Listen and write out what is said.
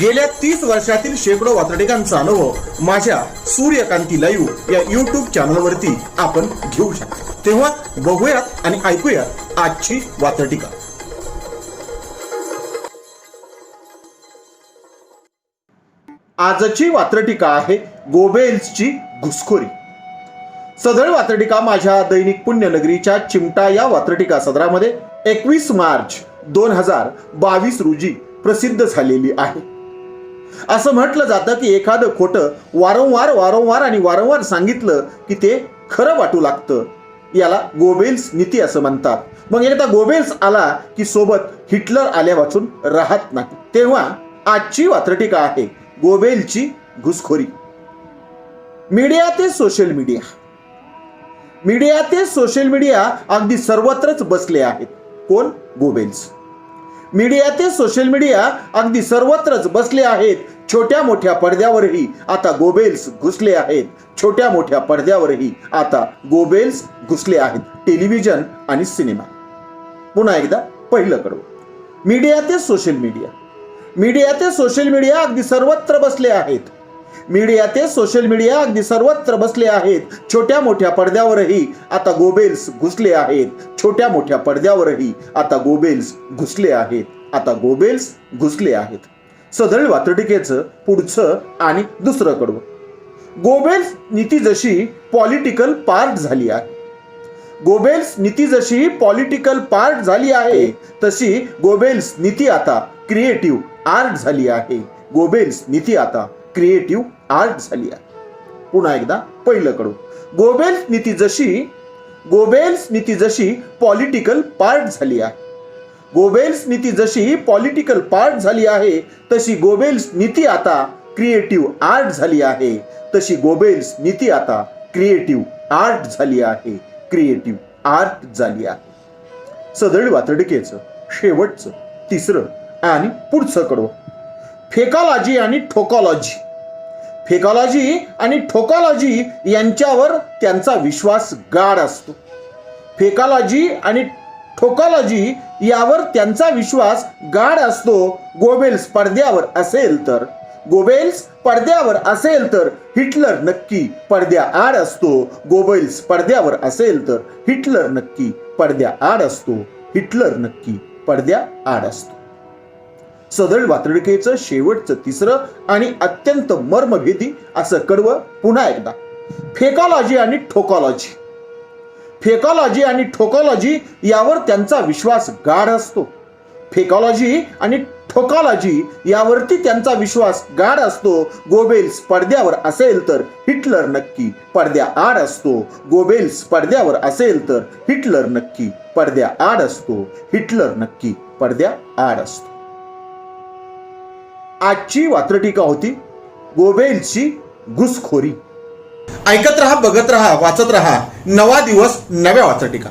गेल्या तीस वर्षातील शेकडो वातडिकांचा अनुभव माझ्या सूर्यकांती लाईव्ह या युट्यूब चॅनलवरती आपण घेऊ शकतो. तेव्हा बघूयात आणि ऐकूयात आजची वातटिका आजची वात्रटिका आहे गोबेल्सची घुसखोरी. सदळ वात्रटिका माझ्या दैनिक पुण्यनगरीच्या चिमटा या वात्रटिका सदरामध्ये एकवीस मार्च दोन हजार बावीस रोजी प्रसिद्ध झालेली आहे. असं म्हटलं जातं की एखादं खोटं वारंवार वारंवार आणि वारंवार सांगितलं की ते खरं वाटू लागतं. याला गोबेल्स नीती असं म्हणतात. मग एकदा गोबेल्स आला की सोबत हिटलर आल्या वाचून राहत नाही. तेव्हा आजची वात्रटिका आहे गोबेलची घुसखोरी. मीडिया ते सोशल मीडिया. मीडिया ते सोशल मीडिया अगदी सर्वत्रच बसले आहेत. कोण? गोबेल्स. मीडिया ते सोशल मीडिया अगदी सर्वत्रच बसले आहेत. छोट्या मोठ्या पडद्यावरही आता गोबेल्स घुसले आहेत. छोट्या मोठ्या पडद्यावरही आता गोबेल्स घुसले आहेत. टेलिव्हिजन आणि सिनेमा पुन्हा एकदा पहिलं कडवं. मीडिया ते सोशल मीडिया मीडिया ते सोशल मीडिया अगदी सर्वत्र बसले आहेत. मीडिया ते सोशल मीडिया अगदी सर्वत्र बसले आहेत. छोट्या मोठ्या पडद्यावरही आता गोबेल्स घुसले आहेत. छोट्या मोठ्या पडद्यावरही आता गोबेल्स घुसले आहेत. आता गोबेल्स घुसले आहेत. सदळ वातटिकेचं पुढचं आणि दुसरं कडवं गोबेल्स नीती जशी पॉलिटिकल पार्ट झाली आहे. गोबेल्स नीती जशी पॉलिटिकल पार्ट झाली आहे तशी गोबेल्स नीती आता क्रिएटिव्ह आर्ट झाली आहे. गोबेल्स नीती आता क्रिएटिव्ह आर्ट झाली आहे. पुन्हा एकदा पहिलं कडू. गोबेल्स नीती जशी गोबेल्स नीती जशी पॉलिटिकल पार्ट झाली आहे. गोबेल्स नीती जशी पॉलिटिकल पार्ट झाली आहे तशी गोबेल्स नीती आता क्रिएटिव्ह आर्ट झाली आहे. तशी गोबेल्स नीती आता क्रिएटिव्ह आर्ट झाली आहे. क्रिएटिव्ह आर्ट झाली आहे. सदळ वातडकेचं शेवटचं तिसरं आणि पुढचं कडवं फेकॉलॉजी आणि ठोकॉलॉजी. फेकॉलॉजी आणि ठोकॉलॉजी यांच्यावर त्यांचा विश्वास गाढ असतो. फेकॉलॉजी आणि ठोकॉलॉजी यावर त्यांचा विश्वास गाढ असतो. गोबेल्स पडद्यावर असेल तर. गोबेल्स पडद्यावर असेल तर हिटलर नक्की पडद्या आड असतो. गोबेल्स पडद्यावर असेल तर हिटलर नक्की पडद्या आड असतो. हिटलर नक्की पडद्या आड असतो. सदळ वात्रडकेचं शेवटचं तिसरं आणि अत्यंत मर्मभेदी असं कडवं पुन्हा एकदा. फेकॉलॉजी आणि ठोकॉलॉजी. फेकॉलॉजी आणि ठोकॉलॉजी यावर त्यांचा विश्वास गाढ असतो. फेकॉलॉजी आणि ठोकॉलॉजी यावरती त्यांचा विश्वास गाढ असतो. गोबेल्स पडद्यावर असेल तर हिटलर नक्की पडद्या आड असतो. गोबेल्स पडद्यावर असेल तर हिटलर नक्की पडद्या आड असतो. हिटलर नक्की पडद्या आड असतो. आजची वात्रटीका होती गोबेल्सची घुसखोरी. ऐकत रहा बघत रहा वाचत रहा. नवा दिवस नव्या वात्रटीका.